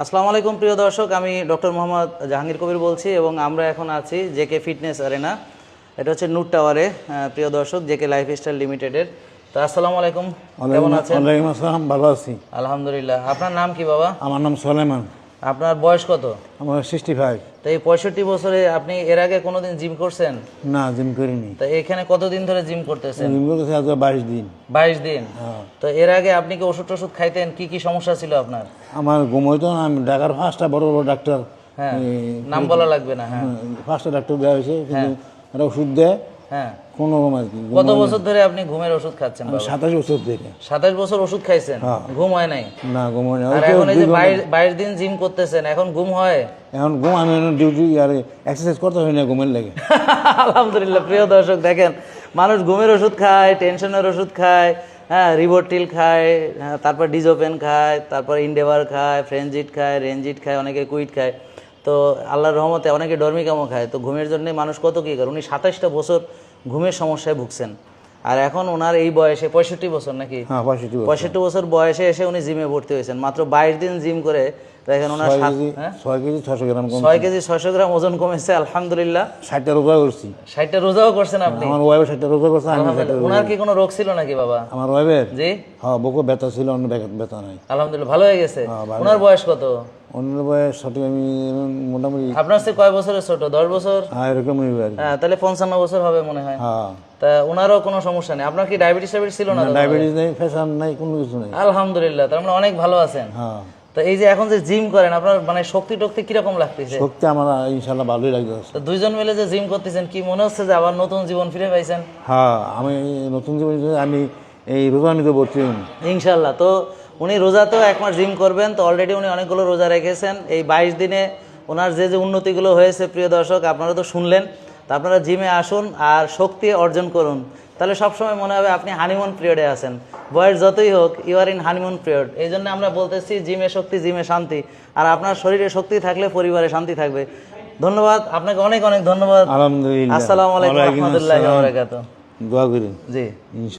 আসসালামু আলাইকুম প্রিয় দর্শক। আমি ডক্টর মোহাম্মদ জাহাঙ্গীর কবির বলছি এবং আমরা এখন আছি জেকে ফিটনেস আরেনা। এটা হচ্ছে নুট টাওয়ারে প্রিয় দর্শক জেকে লাইফ স্টাইল লিমিটেডের। তো আসসালামু আলাইকুম। কেমন আছেন? ওয়ালাইকুম আসসালাম ভালো আছি। আলহামদুলিল্লাহ। আপনার নাম কি বাবা? আমার নাম সোলেমান। আপনার বয়স কত? আমার সিক্সটি ফাইভ তো এই পঁয়ষট্টি বছরে আপনি এর আগে কোনোদিন জিম করছেন? না জিম করিনি। তো এখানে কতদিন ধরে জিম করতেছেন? জিম করতেছি আজ বাইশ দিন। বাইশ দিন। হ্যাঁ। তো এর আগে আপনি কি ওষুধ টষুধ খাইতেন? কি কি সমস্যা ছিল আপনার? আমার ঘুম হইতো না আমি ঢাকার ফার্স্টটা বড় বড় ডাক্তার হ্যাঁ। নাম বলা লাগবে না হ্যাঁ। ফার্স্টটা ডাক্তার দেওয়া হয়েছে কিন্তু একটা ওষুধ দেয়। হ্যাঁ। কোনো রকম আর কি কত বছর ধরে আপনি ঘুমের ওষুধ খাচ্ছেন সাতাশ বছর সাতাশ বছর ওষুধ খাইছেন? হ্যাঁ। ঘুম হয় নাই? না ঘুম হয় না আর ওই তো এখন এই যে বাইশ- দিন জিম করতেছেন এখন ঘুম হয়? এখন ঘুম আমি ডিউটি আর এক্সারসাইজ করতে হয় না ঘুমের লেগে। আলহামদুলিল্লাহ প্রিয় দর্শক দেখেন মানুষ ঘুমের ওষুধ খায় টেনশনের ওষুধ খায় হ্যাঁ রিবোটিল খায় হ্যাঁ, তারপর ডিজোপেন খায় তারপর ইন্ডেভার খায় ফ্রেঞ্জিট খায় রেঞ্জিট খায় অনেকে কুইট খায়। তো আল্লাহর রহমতে অনেকে ডর্মিকামও খায়। তো ঘুমের জন্য মানুষ কত কী করে? উনি সাতাশটা বছর ঘুমের সমস্যায় ভুগছেন। আর এখন ওনার এই বয়সে পঁয়ষট্টি বছর নাকি? হ্যাঁ পঁয়ষট্টি বছর। বয়সে এসে উনি জিমে ভর্তি হয়েছেন। মাত্র বাইশ দিন জিম করে দেখেন ওনার ছয় কেজি হ্যাঁ? ছশো গ্রাম ছয় কেজি গ্রাম ওজন কমেছে আলহামদুলিল্লাহ। ষাটটা রোজা করছি। ষাটটা রোজাও করছেন আপনি? আমার ষাটটা রোজা করছে ওনার কি কোনো রোগ ছিল নাকি বাবা? আমার ওয়াইফের? জি? হ্যাঁ বকো ব্যথা ছিল অন্য ব্যথা- ব্যথা নাই। আলহামদুলিল্লাহ ভালো হয়ে গেছে? হ্যাঁ, ওনার বয়স কত? অন্য বয়স সঠিক আমি মোটামুটি আপনার কয় বছরের ছোট? দশ বছর? হ্যাঁ কি। হ্যাঁ তাহলে পঞ্চান্ন বছর হবে মনে হয়। হ্যাঁ। তা ওনারও কোনো সমস্যা নেই? আপনার কি ডায়াবেটিস টাইবেটিস ছিল না ডায়াবেটিস নেই প্রেশার নাই কোনো কিছু নেই। আলহামদুলিল্লাহ তার মানে অনেক ভালো আছেন। হ্যাঁ। তো এই যে এখন যে জিম করেন আপনার মানে শক্তি টক্তি কীরকম লাগতেছে? শক্তি আমার ইনশাল্লাহ ভালোই লাগতেছে দুইজন মিলে যে জিম করতেছেন কি মনে হচ্ছে যে আবার নতুন জীবন ফিরে পাইছেন? হ্যাঁ আমি নতুন জীবন আমি এই রোজা নিতে ভর্তি ইনশাল্লাহ তো উনি রোজাতেও এক মাস জিম করবেন তো অলরেডি উনি অনেকগুলো রোজা রেখেছেন। এই বাইশ দিনে ওনার যে যে উন্নতিগুলো হয়েছে প্রিয় দর্শক আপনারা তো শুনলেন তো আপনারা জিমে আসুন আর শক্তি অর্জন করুন। তাহলে সবসময় মনে হবে আপনি হানিমুন পিরিয়ডে আছেন। বয়স যতই হোক you are in honeymoon period এই জন্য আমরা বলতেছি জিমে শক্তি জিমে শান্তি। আর আপনার শরীরে শক্তি থাকলে পরিবারে শান্তি থাকবে। ধন্যবাদ আপনাকে অনেক অনেক ধন্যবাদ। আলহামদুলিল্লাহ। আসসালামু আলাইকুম রহমতুল্লাহ দোয়া করি। জি।